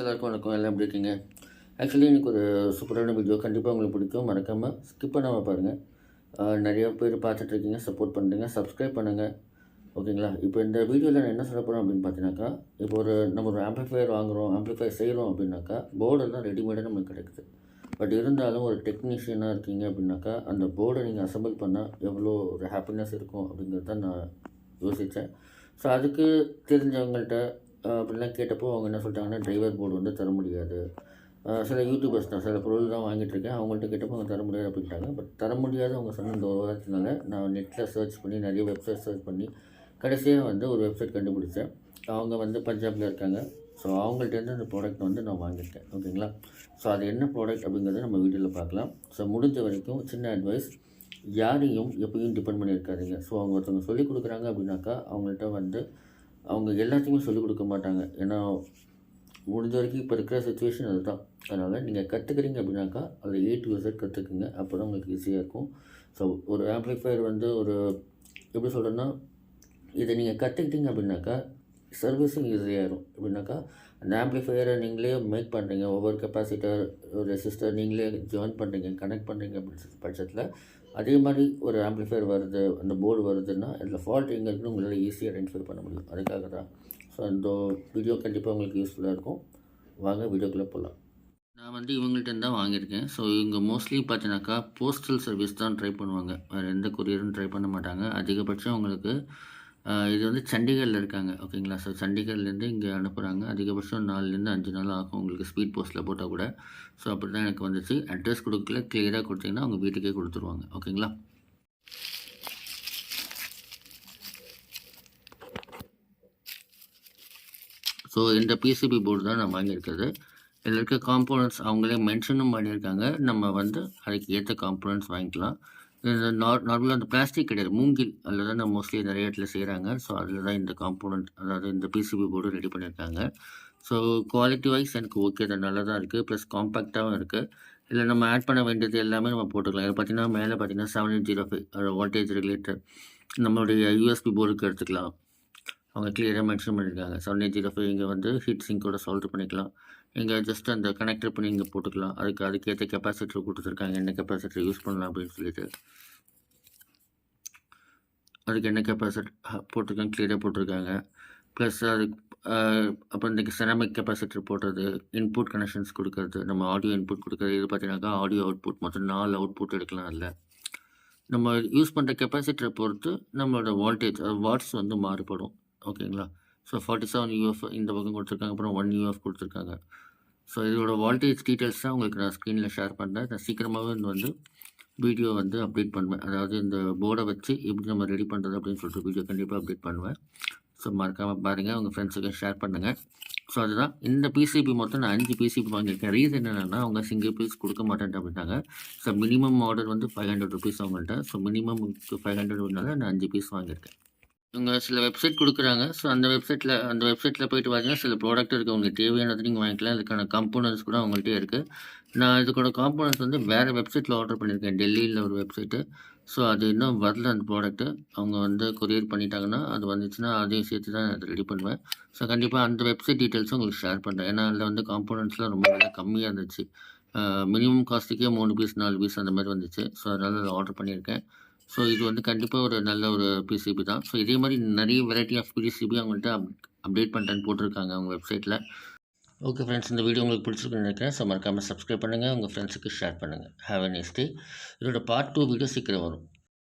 எல்லாருக்கும் வணக்கம் எல்லாம் எப்படி இருக்கீங்க? ஆக்சுவலி எனக்கு ஒரு சூப்பரான வீடியோ கண்டிப்பாக உங்களுக்கு பிடிக்கும். மறக்காமல் ஸ்கிப் பண்ணாமல் பாருங்கள் நிறைய பேர் பார்த்துட்ருக்கீங்க சப்போர்ட் பண்ணுறீங்க சப்ஸ்கிரைப் பண்ணுங்கள் ஓகேங்களா? இப்போ இந்த வீடியோவில் நான் என்ன சொல்ல போகிறேன் அப்படின்னு பார்த்தீங்கன்னாக்கா இப்போ ஒரு நம்ம ஒரு ஆம்ப்ளிஃபையர் வாங்குகிறோம் ஆம்ப்ளிஃபையர் செய்கிறோம் அப்படின்னாக்கா போர்டெல்லாம் ரெடிமேடாக நமக்கு கிடைக்குது. பட் இருந்தாலும் ஒரு டெக்னீஷியனாக இருக்கீங்க அப்படின்னாக்கா அந்த போர்டை நீங்கள் அசம்பிள் பண்ணால் எவ்வளோ ஒரு ஹாப்பினஸ் இருக்கும் அப்படிங்கிறது தான் நான் யோசித்தேன் ஸோ அதுக்கு தெரிஞ்சவங்கள்ட்ட அப்படிலாம் கேட்டப்போ அவங்க என்ன சொல்லிட்டாங்கன்னா டிரைவர் போர்டு வந்து தர முடியாது. சில யூடியூபர்ஸ் தான் சில பொருள் தான் வாங்கிட்டுருக்கேன் அவங்கள்ட்ட கேட்டப்போ அவங்க தர முடியாது அப்படின்ட்டாங்க. பட் தர முடியாது அவங்க சொன்ன இந்த ஒரு வாரத்தினால நான் நெட்டில் சர்ச் பண்ணி நிறைய வெப்சைட் சர்ச் பண்ணி கடைசியாக வந்து ஒரு வெப்சைட் கண்டுபிடிச்சேன். அவங்க வந்து பஞ்சாபில் இருக்காங்க. ஸோ அவங்கள்ட்டேருந்து அந்த ப்ராடக்ட் வந்து நான் வாங்கிட்டேன். ஓகேங்களா? ஸோ அது என்ன ப்ராடக்ட் அப்படிங்கிறத நம்ம வீடியோவில் பார்க்கலாம். ஸோ முடிஞ்ச வரைக்கும் சின்ன அட்வைஸ் யாரையும் எப்பயும் டிபெண்ட் பண்ணியிருக்காதீங்க. ஸோ அவங்க ஒருத்தவங்க சொல்லிக் கொடுக்குறாங்க அப்படின்னாக்கா அவங்கள்ட்ட வந்து அவங்க எல்லாத்தையுமே சொல்லிக் கொடுக்க மாட்டாங்க. ஏன்னா முடிஞ்ச வரைக்கும் இப்போ இருக்கிற சுச்சுவேஷன் அதுதான். அதனால் நீங்கள் கற்றுக்குறீங்க அப்படின்னாக்கா அதில் ஏ டு விசட் கற்றுக்குங்க அப்போ தான் உங்களுக்கு ஈஸியாக இருக்கும். ஸோ ஒரு ஆம்ப்ளிஃபையர் வந்து ஒரு எப்படி சொல்கிறேன்னா இதை நீங்கள் கற்றுக்கிட்டீங்க அப்படின்னாக்கா சர்வீஸும் ஈஸியாகிடும் எப்படின்னாக்கா அந்த ஆம்ப்ளிஃபையரை நீங்களே மேக் பண்ணுறீங்க ஒவ்வொரு கெப்பாசிட்டர் ஒரு ரெசிஸ்டர் நீங்களே ஜாயின் பண்ணுறீங்க கனெக்ட் பண்ணுறீங்க அப்படின்னு பட்சத்தில் அதே மாதிரி ஒரு ஆம்பிளிஃபையர் வருது அந்த போர்டு வருதுன்னா இதில் ஃபால்ட் எங்கே இருக்குன்னு உங்களால் ஈஸியாக ஐடென்டிஃபை பண்ண முடியும். அதுக்காக தான். ஸோ அந்த வீடியோ கண்டிப்பாக உங்களுக்கு யூஸ்ஃபுல்லாக இருக்கும். வாங்க வீடியோக்குள்ளே போகலாம் நான் வந்து இவங்கள்ட்ட தான் வாங்கியிருக்கேன். ஸோ இவங்க மோஸ்ட்லி பார்த்தீங்கன்னாக்கா போஸ்டல் சர்வீஸ் தான் ட்ரை பண்ணுவாங்க. வேறு எந்த கொரியரும் ட்ரை பண்ண மாட்டாங்க. அதிகபட்சம் உங்களுக்கு இது வந்து சண்டிகரில் இருக்காங்க. ஓகேங்களா? ஸோ சண்டிகர்லேருந்து இங்கே அனுப்புகிறாங்க அதிகபட்சம் நாலுலேருந்து அஞ்சு நாள் ஆகும் உங்களுக்கு ஸ்பீட் போஸ்ட்டில் போட்டால் கூட. ஸோ அப்படி தான் எனக்கு வந்துச்சு. அட்ரஸ் கொடுக்கல. கிளியராக கொடுத்தீங்கன்னா அவங்க வீட்டுக்கே கொடுத்துருவாங்க. ஓகேங்களா? ஸோ இந்த பிசிபி போர்டு தான் நான் வாங்கியிருக்கிறது. இதில் இருக்க காம்போனன்ட்ஸ் அவங்களே மென்ஷனும் பண்ணியிருக்காங்க. நம்ம வந்து அதுக்கு ஏற்ற காம்போனன்ட்ஸ் வாங்கிக்கலாம். நார்மலாக அந்த பிளாஸ்டிக் கிடையாது. மூங்கில் அதில் தான் நான் மோஸ்ட்லி நிறைய இடத்துல செய்கிறாங்க ஸோ அதில் தான் இந்த காம்போனன்ட் அதாவது இந்த பிசிபி போர்டு ரெடி பண்ணியிருக்காங்க. ஸோ குவாலிட்டி வைஸ் எனக்கு ஓகே தான். நல்லா தான் இருக்குது ப்ளஸ் காம்பேக்டாகவும் இருக்குது இதில் நம்ம ஆட் பண்ண வேண்டியது எல்லாமே நம்ம போட்டுக்கலாம். இது பார்த்தீங்கன்னா மேலே பார்த்தீங்கன்னா seven eight zero five voltage regulator நம்மளுடைய யூஎஸ்பி போர்டுக்கு எடுத்துக்கலாம். அவங்க கிளியராக மென்ஷன் பண்ணியிருக்காங்க செவன் எயிட் ஜீரோ ஃபைவ் இங்கே வந்து ஹீட் சிங்கோட சால்வ் பண்ணிக்கலாம். இங்கே ஜஸ்ட் அந்த கனெக்டர் பண்ணி இங்கே போட்டுக்கலாம். அதுக்கு அதுக்கேற்ற கெப்பாசிட்டர் கொடுத்துருக்காங்க. என்ன கெப்பாசிட்டர் யூஸ் பண்ணலாம் அப்படின்னு சொல்லிட்டு. அதுக்கு என்ன கெப்பாசிட்டி போட்டிருக்காங்க கிளியராக போட்டிருக்காங்க. ப்ளஸ் அதுக்கு அப்புறம் இந்த செராமிக் கெப்பாசிட்டர் போடுறது இன்புட் கனெக்ஷன்ஸ் கொடுக்கறது நம்ம ஆடியோ இன்புட் கொடுக்கறது இது பார்த்தீங்கன்னாக்கா ஆடியோ அவுட்புட் மொத்தம் நாலு அவுட்புட் எடுக்கலாம் அதில். நம்ம யூஸ் பண்ணுற கெப்பாசிட்டரை பொறுத்து நம்மளோட வோல்டேஜ் வாட்ஸ் வந்து மாறுபடும். ஓகேங்களா? ஸோ ஃபார்ட்டி செவன் யூஎஃப் இந்த பக்கம் கொடுத்துருக்காங்க அப்புறம் ஒன் யூஎஃப் கொடுத்துருக்காங்க. ஸோ இதோட வால்டேஜ் டீட்டெயில்ஸ் தான் உங்களுக்கு நான் ஸ்க்ரீனில் ஷேர் பண்ணுறேன் நான் சீக்கிரமாகவே வந்து வீடியோ வந்து அப்டேட் பண்ணுவேன். அதாவது இந்த போர்டை வச்சு எப்படி நம்ம ரெடி பண்ணுறது அப்படின்னு சொல்லிட்டு வீடியோ கண்டிப்பாக அப்டேட் பண்ணுவேன். ஸோ மறக்காமல் பாருங்கள் உங்கள் ஃப்ரெண்ட்ஸுக்கு ஷேர் பண்ணுங்கள் ஸோ அதுதான். இந்த பிசிபி மொத்தம் நான் அஞ்சு பிசிபி வாங்கியிருக்கேன். ரீசன் என்னென்னா அவங்க சிங்கிள் பீஸ் கொடுக்க மாட்டேன் அப்படின்னாங்க. ஸோ மினிமம் ஆர்டர் வந்து ஃபைவ் ஹண்ட்ரட் ருபீஸ் அவங்கள்ட்ட. ஸோ மினிமம் ஃபைவ் ஹண்ட்ரட்னால நான் அஞ்சு பீஸ் வாங்கியிருக்கேன். இங்கே சில வெப்சைட் கொடுக்குறாங்க. ஸோ அந்த வெப்சைட்டில் அந்த வெப்சைட்டில் போயிட்டு பார்த்தீங்கன்னா சில ப்ராடக்ட் இருக்குது உங்களுக்கு தேவையானது நீங்கள் வாங்கிக்கலாம். இதுக்கான காம்போனன்ட்ஸ் கூட அவங்கள்ட்டே இருக்குது நான் இதுக்கோட காம்போனன்ட்ஸ் வந்து வேறு வெப்சைட்டில் ஆர்டர் பண்ணியிருக்கேன். டெல்லியில் ஒரு வெப்சைட்டு ஸோ அது இன்னும் வரல அந்த ப்ராடக்ட்டு அவங்க வந்து கொரியர் பண்ணிட்டாங்கன்னா அது வந்துச்சுன்னா அதையும் சேர்த்து தான் அதை ரெடி பண்ணுவேன். ஸோ கண்டிப்பாக அந்த வெப்சைட் டீட்டெயில்ஸும் உங்களுக்கு ஷேர் பண்ணுறேன் ஏன்னா அதில் வந்து காம்போனன்ட்ஸ்லாம் ரொம்ப விலை கம்மியாக இருந்துச்சு. மினிமம் காஸ்ட்டுக்கே மூணு பீஸ் நாலு பீஸ் அந்த மாதிரி வந்துச்சு. ஸோ அதனால் அதை ஆர்டர் பண்ணியிருக்கேன். ஸோ இது வந்து கண்டிப்பாக ஒரு நல்ல ஒரு பிசிபி தான். ஸோ இதே மாதிரி நிறைய வெரைட்டி ஆஃப் பிசிபி அவங்கள்ட்ட அப் அப்டேட் பண்ணிட்டேன்னு போட்டிருக்காங்க அவங்க வெப்சைட்டில் ஓகே ஃப்ரெண்ட்ஸ் இந்த வீடியோ உங்களுக்கு பிடிச்சிருக்குன்னு நினைக்கிறேன். ஸோ மறக்காமல் சப்ஸ்கிரைப் பண்ணுங்கள் உங்கள் ஃப்ரெண்ட்ஸுக்கு ஷேர் பண்ணுங்கள் ஹாவ் அ நெக்ஸ்ட் டே இதோட பார்ட் டூ வீடியோ சீக்கிரம் வரும்.